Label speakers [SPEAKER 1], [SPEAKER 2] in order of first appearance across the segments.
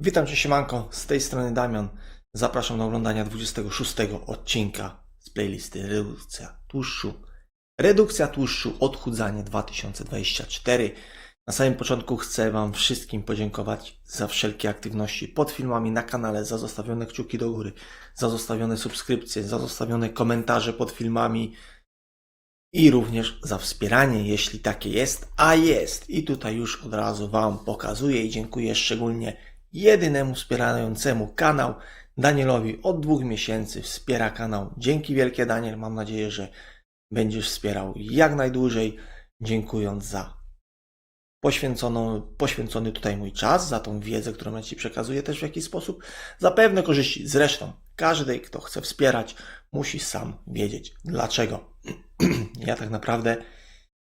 [SPEAKER 1] Witam Cię siemanko, z tej strony Damian. Zapraszam na oglądanie 26 odcinka z playlisty Redukcja Tłuszczu. Redukcja Tłuszczu Odchudzanie 2024. Na samym początku chcę Wam wszystkim podziękować za wszelkie aktywności pod filmami na kanale, za zostawione kciuki do góry, za zostawione subskrypcje, za zostawione komentarze pod filmami i również za wspieranie, jeśli takie jest, a jest. I tutaj już od razu Wam pokazuję i dziękuję szczególnie jedynemu wspierającemu kanał Danielowi od dwóch miesięcy wspiera kanał. Dzięki wielkie Daniel, mam nadzieję, że będziesz wspierał jak najdłużej, dziękując za poświęconą, poświęcony tutaj mój czas, za tą wiedzę, którą ja Ci przekazuję też w jakiś sposób, za pewne korzyści. Zresztą każdy, kto chce wspierać, musi sam wiedzieć dlaczego. ja tak naprawdę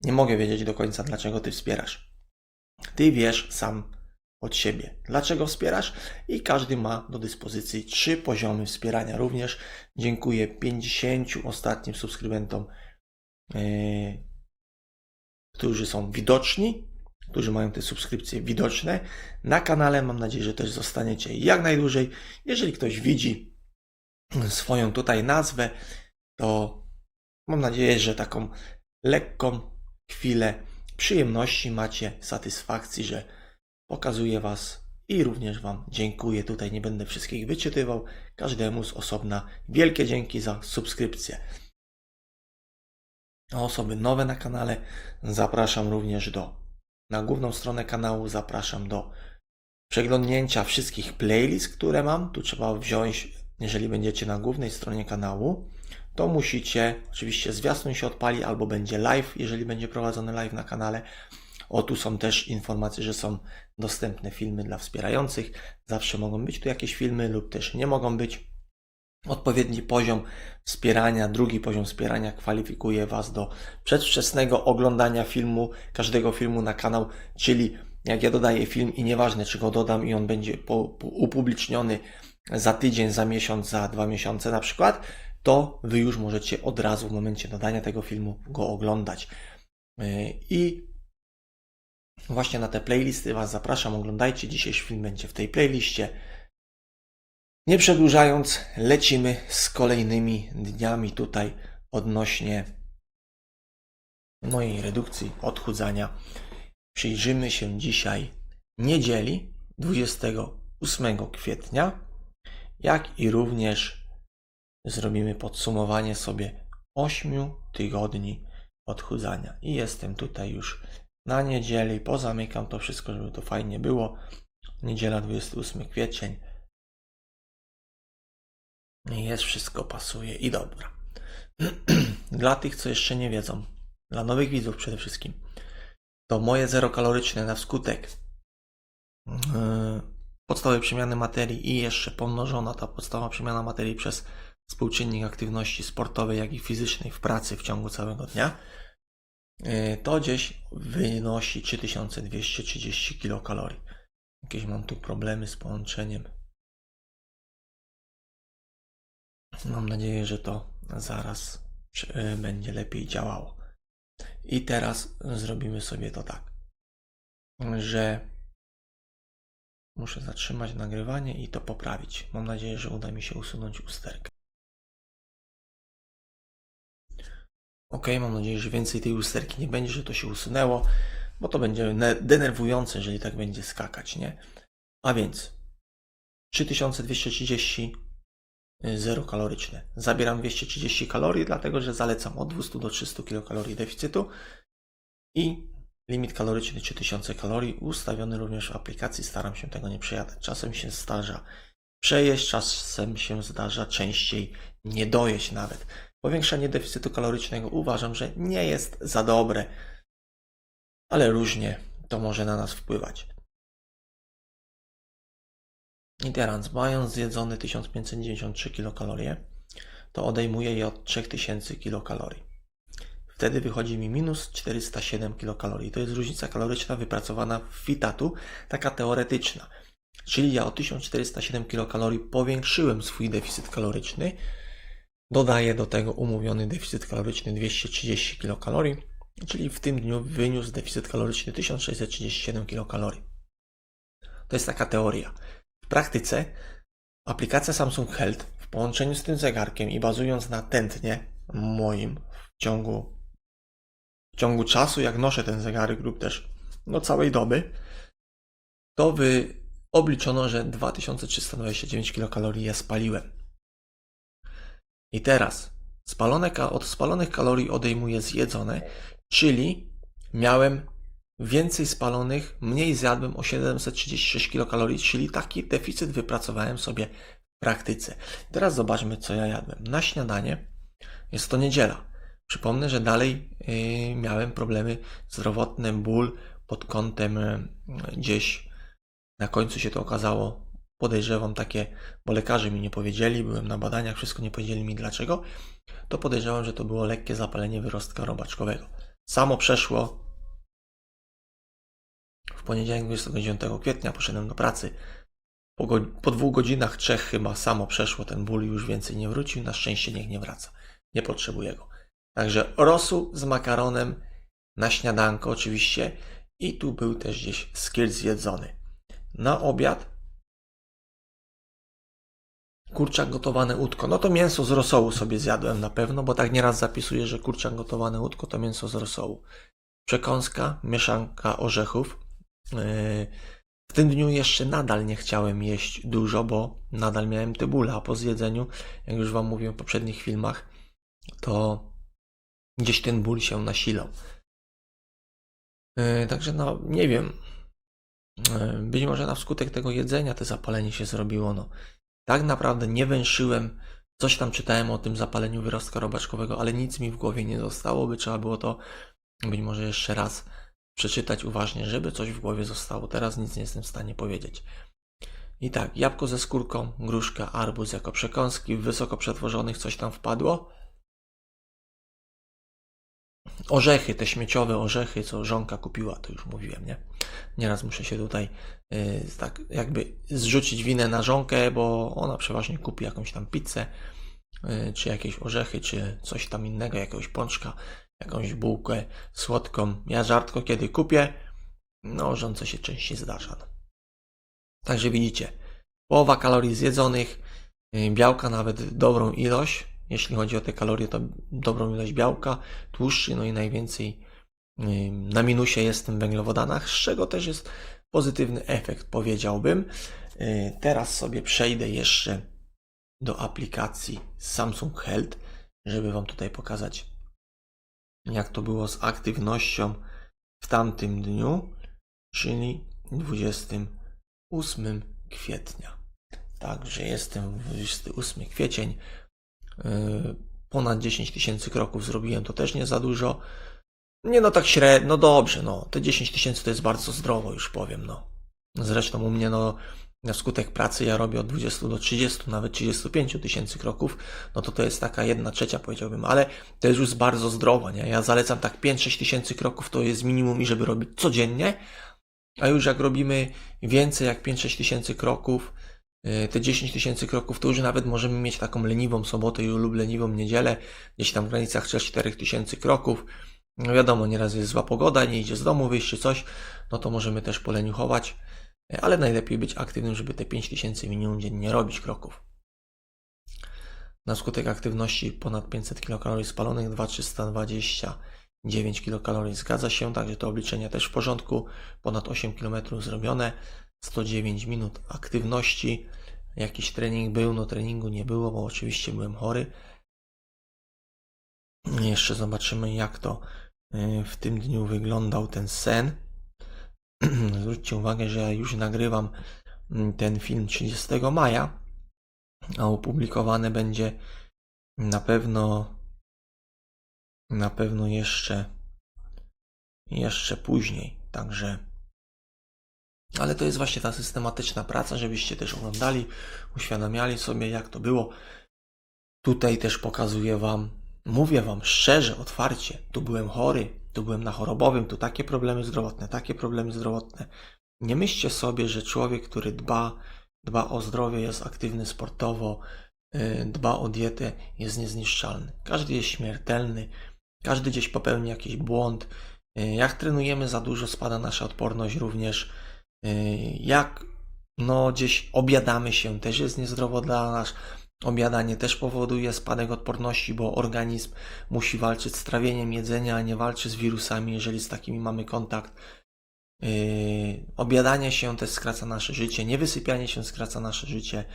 [SPEAKER 1] nie mogę wiedzieć do końca, dlaczego Ty wspierasz. Ty wiesz sam od siebie, dlaczego wspierasz i każdy ma do dyspozycji trzy poziomy wspierania. Również dziękuję 50 ostatnim subskrybentom, yy, którzy są widoczni, którzy mają te subskrypcje widoczne na kanale. Mam nadzieję, że też zostaniecie jak najdłużej. Jeżeli ktoś widzi swoją tutaj nazwę, to mam nadzieję, że taką lekką chwilę przyjemności macie, satysfakcji, że pokazuję Was i również Wam dziękuję. Tutaj nie będę wszystkich wyczytywał, każdemu z osobna wielkie dzięki za subskrypcję. Osoby nowe na kanale zapraszam również do na główną stronę kanału, zapraszam do przeglądnięcia wszystkich playlist, które mam. Tu trzeba wziąć, jeżeli będziecie na głównej stronie kanału, to musicie, oczywiście zwiastun się odpali albo będzie live, jeżeli będzie prowadzony live na kanale. O, tu są też informacje, że są dostępne filmy dla wspierających. Zawsze mogą być tu jakieś filmy lub też nie mogą być. Odpowiedni poziom wspierania, drugi poziom wspierania kwalifikuje Was do przedwczesnego oglądania filmu, każdego filmu na kanał, czyli jak ja dodaję film i nieważne czy go dodam i on będzie po, po upubliczniony za tydzień, za miesiąc, za dwa miesiące na przykład, to Wy już możecie od razu w momencie dodania tego filmu go oglądać. Yy, I właśnie na te playlisty Was zapraszam, oglądajcie. Dzisiejszy film będzie w tej playliście. Nie przedłużając, lecimy z kolejnymi dniami tutaj odnośnie mojej redukcji odchudzania. Przyjrzymy się dzisiaj niedzieli 28 kwietnia, jak i również zrobimy podsumowanie sobie 8 tygodni odchudzania. I jestem tutaj już na niedzieli, pozamykam to wszystko, żeby to fajnie było. Niedziela 28 kwiecień. Jest wszystko, pasuje i dobra. Dla tych, co jeszcze nie wiedzą, dla nowych widzów przede wszystkim, to moje zero kaloryczne na wskutek yy, przemiany materii i jeszcze pomnożona ta podstawowa przemiana materii przez współczynnik aktywności sportowej, jak i fizycznej w pracy w ciągu całego dnia, to gdzieś wynosi 3230 kilokalorii. Jakieś mam tu problemy z połączeniem. Mam nadzieję, że to zaraz y, będzie lepiej działało. I teraz zrobimy sobie to tak, że muszę zatrzymać nagrywanie i to poprawić. Mam nadzieję, że uda mi się usunąć usterkę. Ok, mam nadzieję, że więcej tej usterki nie będzie, że to się usunęło, bo to będzie ne- denerwujące, jeżeli tak będzie skakać, nie? A więc 3230 zero kaloryczne. Zabieram 230 kalorii, dlatego że zalecam od 200 do 300 kilokalorii deficytu i limit kaloryczny 3000 kalorii ustawiony również w aplikacji. Staram się tego nie przejadać. Czasem się zdarza przejeść, czasem się zdarza częściej nie dojeść nawet. Powiększenie deficytu kalorycznego uważam, że nie jest za dobre, ale różnie to może na nas wpływać. I teraz, mając zjedzone 1593 kilokalorie, to odejmuję je od 3000 kilokalorii. Wtedy wychodzi mi minus 407 kilokalorii. To jest różnica kaloryczna wypracowana w Fitatu, taka teoretyczna. Czyli ja o 1407 kilokalorii powiększyłem swój deficyt kaloryczny. Dodaję do tego umówiony deficyt kaloryczny 230 kilokalorii, czyli w tym dniu wyniósł deficyt kaloryczny 1637 kilokalorii. To jest taka teoria. W praktyce aplikacja Samsung Health w połączeniu z tym zegarkiem i bazując na tętnie moim w ciągu, w ciągu czasu, jak noszę ten zegarek lub też no całej doby, to wy obliczono, że 2329 kilokalorii ja spaliłem. I teraz spalone, od spalonych kalorii odejmuję zjedzone, czyli miałem więcej spalonych, mniej zjadłem o 736 kilokalorii, czyli taki deficyt wypracowałem sobie w praktyce. Teraz zobaczmy, co ja jadłem. Na śniadanie jest to niedziela. Przypomnę, że dalej yy, miałem problemy zdrowotne, ból pod kątem yy, gdzieś na końcu się to okazało, podejrzewam takie, bo lekarze mi nie powiedzieli, byłem na badaniach, wszystko nie powiedzieli mi dlaczego, to podejrzewam, że to było lekkie zapalenie wyrostka robaczkowego. Samo przeszło w poniedziałek 29 kwietnia, poszedłem do pracy. Po, po dwóch godzinach, trzech chyba samo przeszło, ten ból już więcej nie wrócił, na szczęście niech nie wraca. Nie potrzebuję go. Także rosół z makaronem na śniadanko oczywiście i tu był też gdzieś skill zjedzony. Na obiad kurczak gotowane łódko. No to mięso z rosołu sobie zjadłem na pewno, bo tak nieraz zapisuję, że kurczak gotowane łódko to mięso z rosołu. Przekąska, mieszanka orzechów. Yy, W tym dniu jeszcze nadal nie chciałem jeść dużo, bo nadal miałem tybulę, a po zjedzeniu, jak już Wam mówiłem w poprzednich filmach, to gdzieś ten ból się nasilał. Yy, Także no, nie wiem. Yy, Być może na wskutek tego jedzenia to zapalenie się zrobiło. No. Tak naprawdę nie węszyłem. Coś tam czytałem o tym zapaleniu wyrostka robaczkowego, ale nic mi w głowie nie zostało, by trzeba było to być może jeszcze raz przeczytać uważnie, żeby coś w głowie zostało. Teraz nic nie jestem w stanie powiedzieć. I tak, jabłko ze skórką, gruszka, arbuz jako przekąski, w wysoko przetworzonych coś tam wpadło. Orzechy, te śmieciowe orzechy, co żonka kupiła, to już mówiłem, nie? Nieraz muszę się tutaj yy, tak jakby zrzucić winę na żonkę, bo ona przeważnie kupi jakąś tam pizzę, yy, czy jakieś orzechy, czy coś tam innego, jakiegoś pączka, jakąś bułkę słodką. Ja rzadko kiedy kupię, no żonce się częściej zdarza. No. Także widzicie, połowa kalorii zjedzonych, yy, białka nawet dobrą ilość, jeśli chodzi o te kalorie, to dobrą ilość białka, tłuszczy, no i najwięcej na minusie jest w węglowodanach, z czego też jest pozytywny efekt, powiedziałbym. Yy, Teraz sobie przejdę jeszcze do aplikacji Samsung Health, żeby Wam tutaj pokazać, jak to było z aktywnością w tamtym dniu, czyli 28 kwietnia. Także jestem 28 kwiecień. Yy, Ponad 10 tysięcy kroków zrobiłem, to też nie za dużo. Nie no, tak średnio, no dobrze, no. Te 10 tysięcy to jest bardzo zdrowo, już powiem, no. Zresztą u mnie, no, na skutek pracy ja robię od 20 do 30, nawet 35 tysięcy kroków, no to to jest taka jedna trzecia, powiedziałbym, ale to jest już bardzo zdrowo, nie? Ja zalecam tak 5-6 tysięcy kroków, to jest minimum i żeby robić codziennie, a już jak robimy więcej jak 5-6 tysięcy kroków, te 10 tysięcy kroków, to już nawet możemy mieć taką leniwą sobotę lub leniwą niedzielę, gdzieś tam w granicach 3-4 tysięcy kroków. No wiadomo, nieraz jest zła pogoda, nie idzie z domu wyjść czy coś, no to możemy też poleniuchować, yy, ale najlepiej być aktywnym, żeby te 5 tysięcy minimum dziennie robić kroków. Na skutek aktywności ponad 500 kilokalorii spalonych, 2329 kilokalorii zgadza się, także to obliczenia też w porządku. Ponad 8 km zrobione, 109 minut aktywności. Jakiś trening był, no treningu nie było, bo oczywiście byłem chory. Jeszcze zobaczymy, jak to y, w tym dniu wyglądał ten sen. Zwróćcie uwagę, że ja już nagrywam mm, ten film 30 maja, a opublikowane będzie na pewno na pewno jeszcze jeszcze później. Także ale to jest właśnie ta systematyczna praca, żebyście też oglądali, uświadamiali sobie, jak to było. Tutaj też pokazuję Wam, mówię Wam szczerze, otwarcie, tu byłem chory, tu byłem na chorobowym, tu takie problemy zdrowotne, takie problemy zdrowotne. Nie myślcie sobie, że człowiek, który dba, dba o zdrowie, jest aktywny sportowo, yy, dba o dietę, jest niezniszczalny. Każdy jest śmiertelny, każdy gdzieś popełni jakiś błąd. Yy, Jak trenujemy za dużo, spada nasza odporność również. Yy, Jak no gdzieś obiadamy się, też jest niezdrowo dla nas. Obiadanie też powoduje spadek odporności, bo organizm musi walczyć z trawieniem jedzenia, a nie walczy z wirusami, jeżeli z takimi mamy kontakt. Yy, obiadanie się też skraca nasze życie, niewysypianie się skraca nasze życie,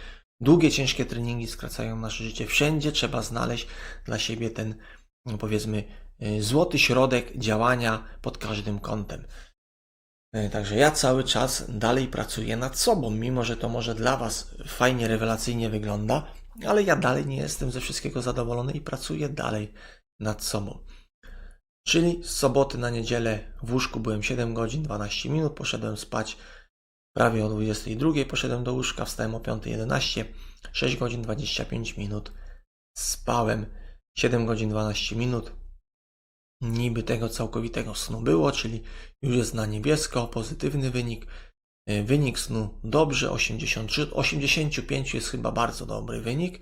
[SPEAKER 1] długie, ciężkie treningi skracają nasze życie. Wszędzie trzeba znaleźć dla siebie ten, no powiedzmy, yy, złoty środek działania pod każdym kątem. Yy, Także ja cały czas dalej pracuję nad sobą, mimo że to może dla Was fajnie, rewelacyjnie wygląda, ale ja dalej nie jestem ze wszystkiego zadowolony i pracuję dalej nad sobą. Czyli z soboty na niedzielę w łóżku byłem 7 godzin 12 minut, poszedłem spać prawie o 22, poszedłem do łóżka, wstałem o 5.11, 6 godzin 25 minut spałem, 7 godzin 12 minut. Niby tego całkowitego snu było, czyli już jest na niebiesko, pozytywny wynik. Yy, Wynik snu dobrze, 83, 85 jest chyba bardzo dobry wynik.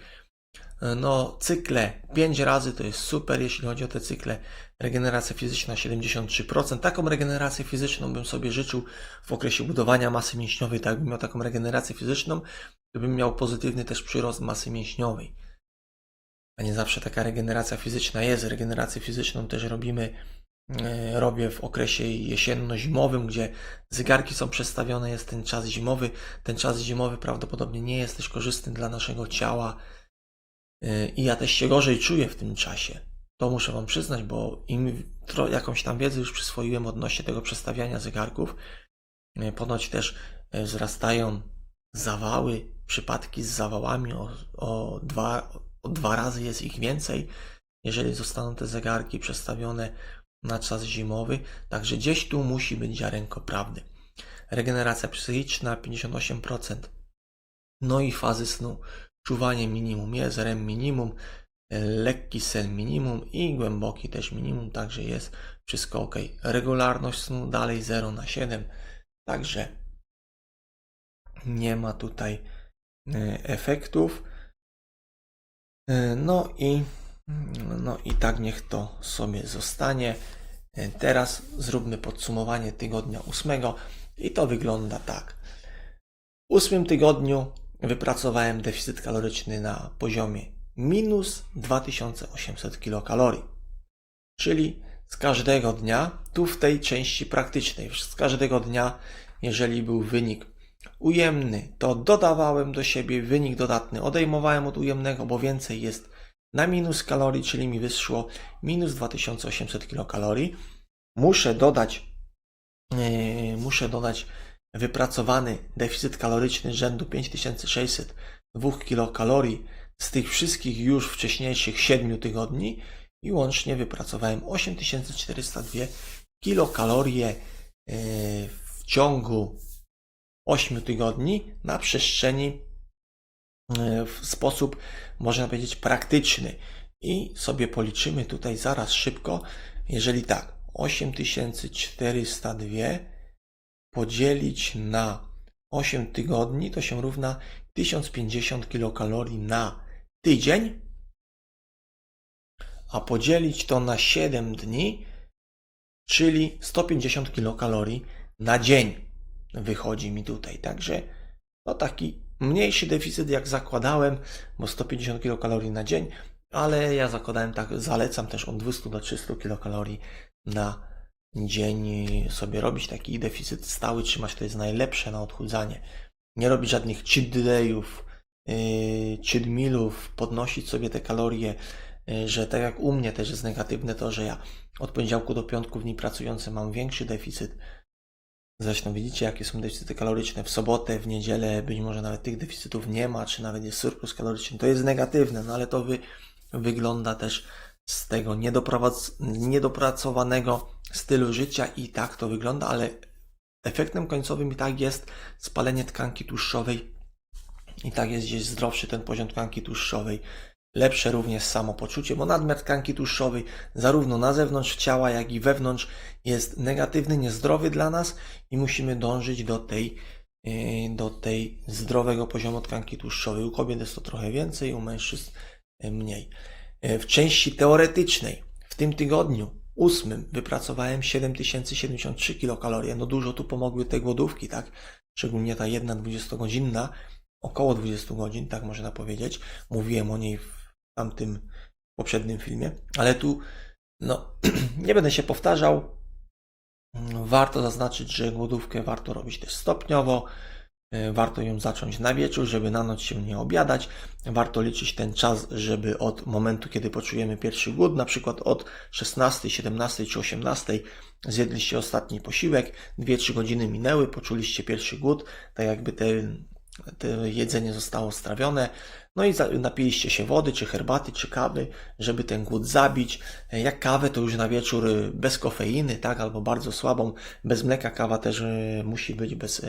[SPEAKER 1] No, cykle 5 razy to jest super, jeśli chodzi o te cykle. Regeneracja fizyczna 73%. Taką regenerację fizyczną bym sobie życzył w okresie budowania masy mięśniowej. Tak, bym miał taką regenerację fizyczną, bym miał pozytywny też przyrost masy mięśniowej. A nie zawsze taka regeneracja fizyczna jest. Regenerację fizyczną też robimy, e, robię w okresie jesienno-zimowym, gdzie zegarki są przestawione, jest ten czas zimowy. Ten czas zimowy prawdopodobnie nie jest też korzystny dla naszego ciała. Yy, I ja też się gorzej czuję w tym czasie. To muszę Wam przyznać, bo im jakąś tam wiedzę już przyswoiłem odnośnie tego przestawiania zegarków. Yy, Ponoć też wzrastają zawały, przypadki z zawałami o, o, dwa, o dwa razy jest ich więcej, jeżeli zostaną te zegarki przestawione na czas zimowy. Także gdzieś tu musi być ziarenko prawdy. Regeneracja psychiczna 58%. No i fazy snu. Czuwanie minimum jest, REM minimum, lekki sen minimum i głęboki też minimum, także jest wszystko ok. Regularność snu dalej 0 na 7, także nie ma tutaj e, efektów. E, No i, no i tak niech to sobie zostanie. E, Teraz zróbmy podsumowanie tygodnia ósmego i to wygląda tak. W ósmym tygodniu wypracowałem deficyt kaloryczny na poziomie minus 2800 kilokalorii. Czyli z każdego dnia, tu w tej części praktycznej, z każdego dnia, jeżeli był wynik ujemny, to dodawałem do siebie wynik dodatny, odejmowałem od ujemnego, bo więcej jest na minus kalorii, czyli mi wyszło minus 2800 kilokalorii. Muszę dodać, yy, muszę dodać wypracowany deficyt kaloryczny rzędu 5602 kilokalorii z tych wszystkich już wcześniejszych 7 tygodni i łącznie wypracowałem 8402 kilokalorie yy, w ciągu 8 tygodni na przestrzeni yy, w sposób, można powiedzieć, praktyczny. I sobie policzymy tutaj zaraz szybko, jeżeli tak, 8402 podzielić na 8 tygodni, to się równa 1050 kilokalorii na tydzień, a podzielić to na 7 dni, czyli 150 kilokalorii na dzień wychodzi mi tutaj. Także no taki mniejszy deficyt jak zakładałem, bo 150 kilokalorii na dzień, ale ja zakładałem tak, zalecam też od 200 do 300 kilokalorii na dzień sobie robić taki deficyt stały, trzymać to jest najlepsze na odchudzanie. Nie robić żadnych cheat dayów, yy, cheat mealów, podnosić sobie te kalorie, yy, że tak jak u mnie też jest negatywne to, że ja od poniedziałku do piątku w dni pracujący mam większy deficyt. Zresztą widzicie, jakie są deficyty kaloryczne. W sobotę, w niedzielę być może nawet tych deficytów nie ma, czy nawet jest surplus kaloryczny. To jest negatywne, no ale to wy, wygląda też z tego niedopracowanego stylu życia i tak to wygląda, ale efektem końcowym i tak jest spalenie tkanki tłuszczowej i tak jest gdzieś zdrowszy ten poziom tkanki tłuszczowej. Lepsze również samopoczucie, bo nadmiar tkanki tłuszczowej zarówno na zewnątrz ciała, jak i wewnątrz jest negatywny, niezdrowy dla nas i musimy dążyć do tej, yy, do tej zdrowego poziomu tkanki tłuszczowej. U kobiet jest to trochę więcej, u mężczyzn yy, mniej. Yy, W części teoretycznej w tym tygodniu ósmym wypracowałem 7073 kilokalorie. No dużo tu pomogły te głodówki, tak? szczególnie ta jedna 20-godzinna, około 20 godzin, tak można powiedzieć. Mówiłem o niej w tamtym poprzednim filmie, ale tu no, nie będę się powtarzał. Warto zaznaczyć, że głodówkę warto robić też stopniowo. E, Warto ją zacząć na wieczór, żeby na noc się nie obiadać. Warto liczyć ten czas, żeby od momentu, kiedy poczujemy pierwszy głód, na przykład od 16, 17 czy 18 zjedliście ostatni posiłek, 2-3 godziny minęły, poczuliście pierwszy głód, tak jakby te, te jedzenie zostało strawione. No i napiliście się wody, czy herbaty, czy kawy, żeby ten głód zabić. E, Jak kawę, to już na wieczór e, bez kofeiny, tak, albo bardzo słabą, bez mleka kawa też e, musi być bez,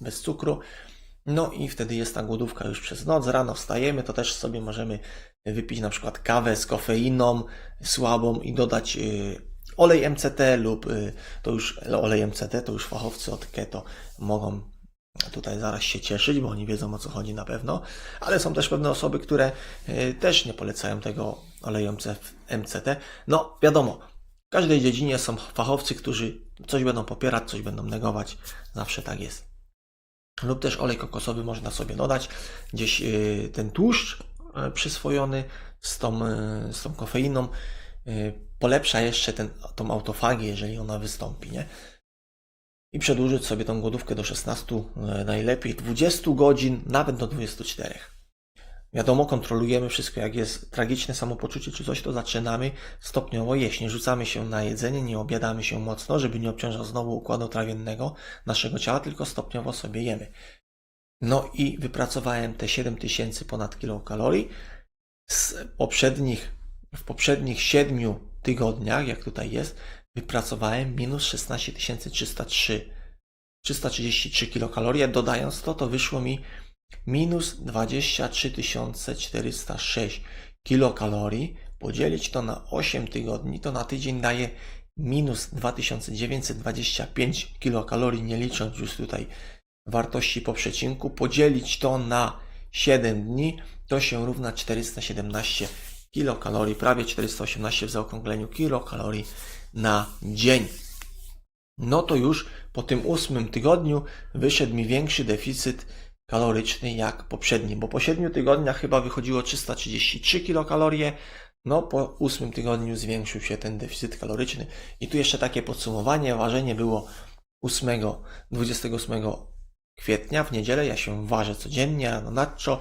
[SPEAKER 1] bez cukru. No i wtedy jest ta głodówka już przez noc. Rano wstajemy, to też sobie możemy wypić na przykład kawę z kofeiną słabą i dodać olej MCT lub to już olej MCT, to już fachowcy od keto mogą tutaj zaraz się cieszyć, bo oni wiedzą o co chodzi na pewno, ale są też pewne osoby, które y, też nie polecają tego oleju MCT. No wiadomo, w każdej dziedzinie są fachowcy, którzy coś będą popierać, coś będą negować, zawsze tak jest lub też olej kokosowy można sobie dodać. Gdzieś y, ten tłuszcz y, przyswojony z tą, z tą kofeiną polepsza jeszcze tą autofagię, jeżeli ona wystąpi, nie? I przedłużyć sobie tą głodówkę do 16, y, najlepiej 20 godzin, nawet do 24. Wiadomo, kontrolujemy wszystko, jak jest tragiczne samopoczucie czy coś, to zaczynamy stopniowo jeść. Nie rzucamy się na jedzenie, nie obiadamy się mocno, żeby nie obciążał znowu układu trawiennego naszego ciała, tylko stopniowo sobie jemy. No i wypracowałem te 7000 ponad kilokalorii z poprzednich, w poprzednich 7 tygodniach, jak tutaj jest, wypracowałem minus 16 303, 333 kilokalorie. Dodając to, to wyszło mi minus 23 406 kilokalorii. Podzielić to na 8 tygodni, to na tydzień daje minus 2925 kilokalorii, nie licząc już tutaj wartości po przecinku, podzielić to na 7 dni, to się równa 417 kilokalorii, prawie 418 w zaokrągleniu kilokalorii na dzień. No to już po tym ósmym tygodniu wyszedł mi większy deficyt kaloryczny jak poprzedni, bo po 7 tygodniach chyba wychodziło 333 kilokalorie, no po ósmym tygodniu zwiększył się ten deficyt kaloryczny. I tu jeszcze takie podsumowanie, ważenie było 8, 28 kwietnia, w niedzielę ja się ważę codziennie, rano nadczo.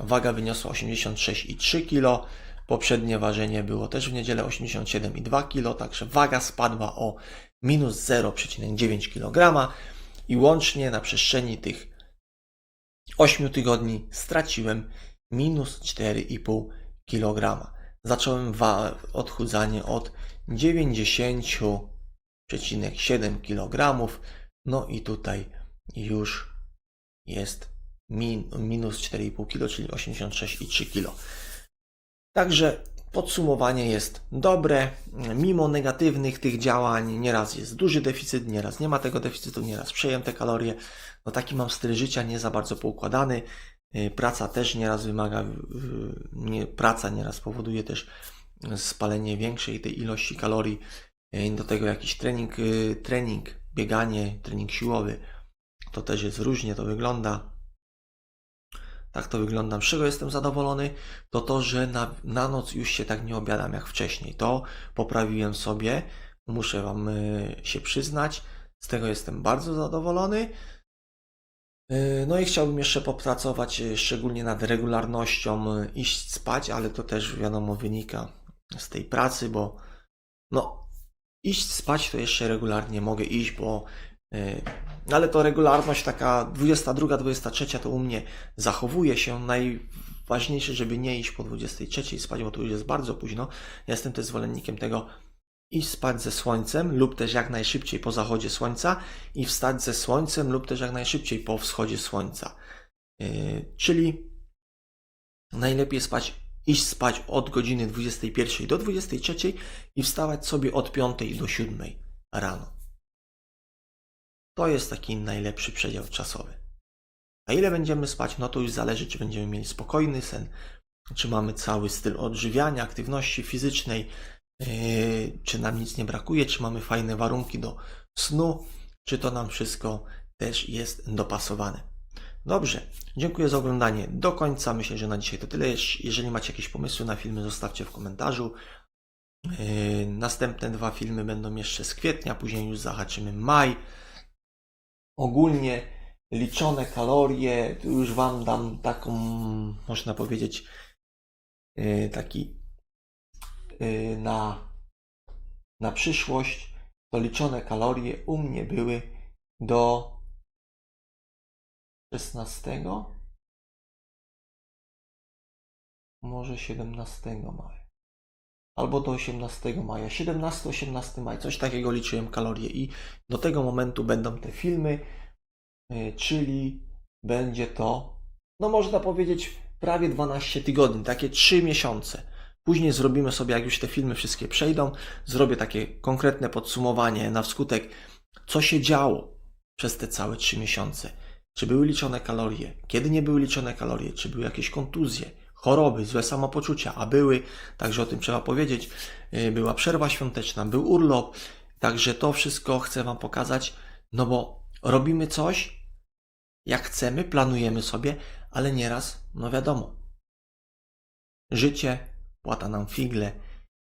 [SPEAKER 1] Waga wyniosła 86,3 kg. Poprzednie ważenie było też w niedzielę 87,2 kg, także waga spadła o minus 0,9 kg i łącznie na przestrzeni tych 8 tygodni straciłem minus 4,5 kg. Zacząłem odchudzanie od 90,7 kg. No i tutaj już jest min, minus 4,5 kg, czyli 86,3 kg. Także podsumowanie jest dobre. Mimo negatywnych tych działań, nieraz jest duży deficyt, nieraz nie ma tego deficytu, nieraz przejęte kalorie. No taki mam styl życia, nie za bardzo poukładany. Y, Praca też nieraz wymaga, nie, praca nieraz powoduje też spalenie większej tej ilości kalorii. Y, Do tego jakiś trening, y, trening, bieganie, trening siłowy. To też jest różnie, to wygląda. Tak to wygląda. Z czego jestem zadowolony? To to, że na, na noc już się tak nie obiadam jak wcześniej. To poprawiłem sobie, muszę Wam y, się przyznać. Z tego jestem bardzo zadowolony. Y, No i chciałbym jeszcze popracować y, szczególnie nad regularnością, iść spać, ale to też wiadomo wynika z tej pracy, bo no iść spać to jeszcze regularnie mogę iść, bo ale to regularność taka 22, 23 to u mnie zachowuje się. Najważniejsze, żeby nie iść po 23 spać, bo to już jest bardzo późno. Ja jestem też zwolennikiem tego iść spać ze słońcem lub też jak najszybciej po zachodzie słońca i wstać ze słońcem lub też jak najszybciej po wschodzie słońca. Yy, czyli najlepiej spać, iść spać od godziny 21 do 23 i wstawać sobie od 5 do 7 rano. To jest taki najlepszy przedział czasowy. A ile będziemy spać, no to już zależy, czy będziemy mieli spokojny sen, czy mamy cały styl odżywiania, aktywności fizycznej, yy, czy nam nic nie brakuje, czy mamy fajne warunki do snu, czy to nam wszystko też jest dopasowane. Dobrze, dziękuję za oglądanie do końca. Myślę, że na dzisiaj to tyle. Jeż- Jeżeli macie jakieś pomysły na filmy, zostawcie w komentarzu. Yy, Następne dwa filmy będą jeszcze z kwietnia, później już zahaczymy maj. Ogólnie liczone kalorie, tu już Wam dam taką, można powiedzieć, yy, taki yy, na, na przyszłość. To liczone kalorie u mnie były do 16, może 17 maja, albo do 18 maja, 17-18 maja, coś takiego liczyłem kalorie i do tego momentu będą te filmy, y, czyli będzie to, no można powiedzieć, prawie 12 tygodni, takie 3 miesiące. Później zrobimy sobie, jak już te filmy wszystkie przejdą, zrobię takie konkretne podsumowanie na wskutek, co się działo przez te całe 3 miesiące. Czy były liczone kalorie? Kiedy nie były liczone kalorie? Czy były jakieś kontuzje, choroby, złe samopoczucia? A były, także o tym trzeba powiedzieć. Yy, Była przerwa świąteczna, był urlop, także to wszystko chcę Wam pokazać, no bo robimy coś, jak chcemy, planujemy sobie, ale nieraz, no wiadomo, życie płata nam figle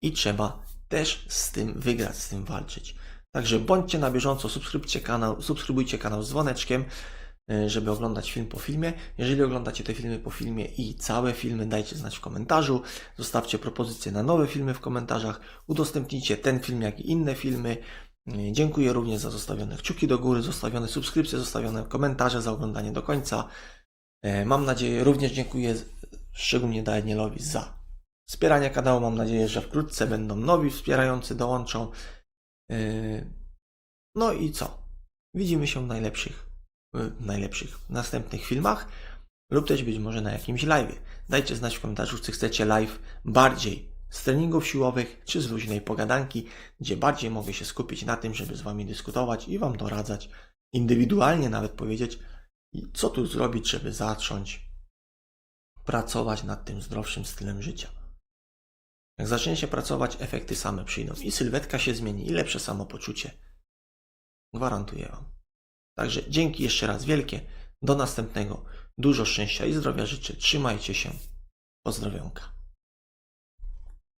[SPEAKER 1] i trzeba też z tym wygrać, z tym walczyć. Także bądźcie na bieżąco, subskrybujcie kanał, subskrybujcie kanał z dzwoneczkiem, y, żeby oglądać film po filmie. Jeżeli oglądacie te filmy po filmie i całe filmy, dajcie znać w komentarzu. Zostawcie propozycje na nowe filmy w komentarzach. Udostępnijcie ten film, jak i inne filmy. Y, Dziękuję również za zostawione kciuki do góry, zostawione subskrypcje, zostawione komentarze, za oglądanie do końca. E, Mam nadzieję, również dziękuję szczególnie Danielowi za wspieranie kanału. Mam nadzieję, że wkrótce będą nowi wspierający dołączą. No i co? Widzimy się w najlepszych, najlepszych następnych filmach lub też być może na jakimś live. Dajcie znać w komentarzu, czy chcecie live bardziej z treningów siłowych, czy z luźnej pogadanki, gdzie bardziej mogę się skupić na tym, żeby z Wami dyskutować i Wam doradzać, indywidualnie nawet powiedzieć, co tu zrobić, żeby zacząć pracować nad tym zdrowszym stylem życia. Jak zaczniecie pracować, efekty same przyjdą. I sylwetka się zmieni, i lepsze samopoczucie. Gwarantuję Wam. Także dzięki jeszcze raz wielkie. Do następnego. Dużo szczęścia i zdrowia życzę. Trzymajcie się. Pozdrowionka.